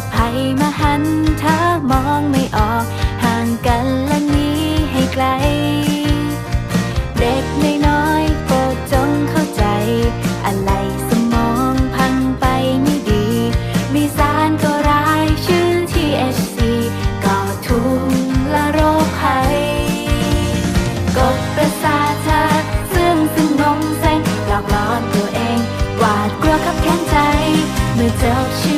ษภัยมาหันเธอมองไม่ออก ห่างกันและนี้ให้ไกล เด็กน้อยโปรดจงเข้าใจ อะไรสมองพังไปไม่ดี มีสารก็ร้ายชื่อ THC ก่อทุกข์และโรคภัยกดประสาทซึ่งซึ่งงงแซงหลอกหลอนตัวเอง หวาดกลัวกับแข็งใจ เมื่อเจอชื่อ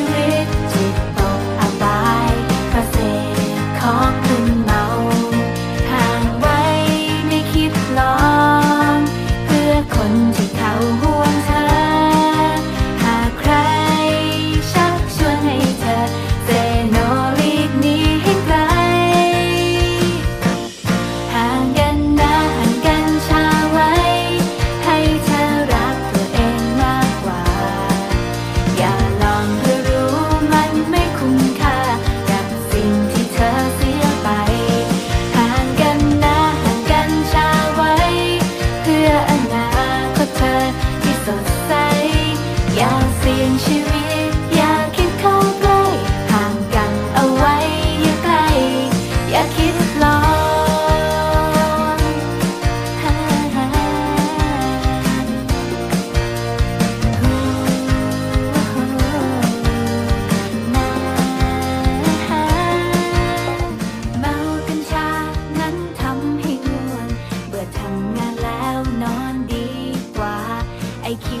อย่าเสี่ยงชีวิต อย่าคิดเข้าใกล้ห่างกันเอาไว้อย่าใกล้ อย่าคิดลองฮ่าฮ่าเมากัญชานั้นทำให้ง่วง เบื่อทำงานแล้วนอนดีกว่า ไอคิว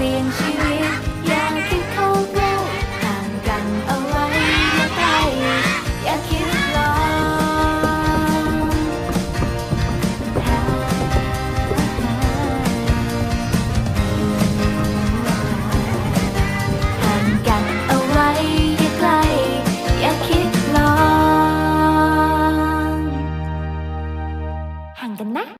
seeing you.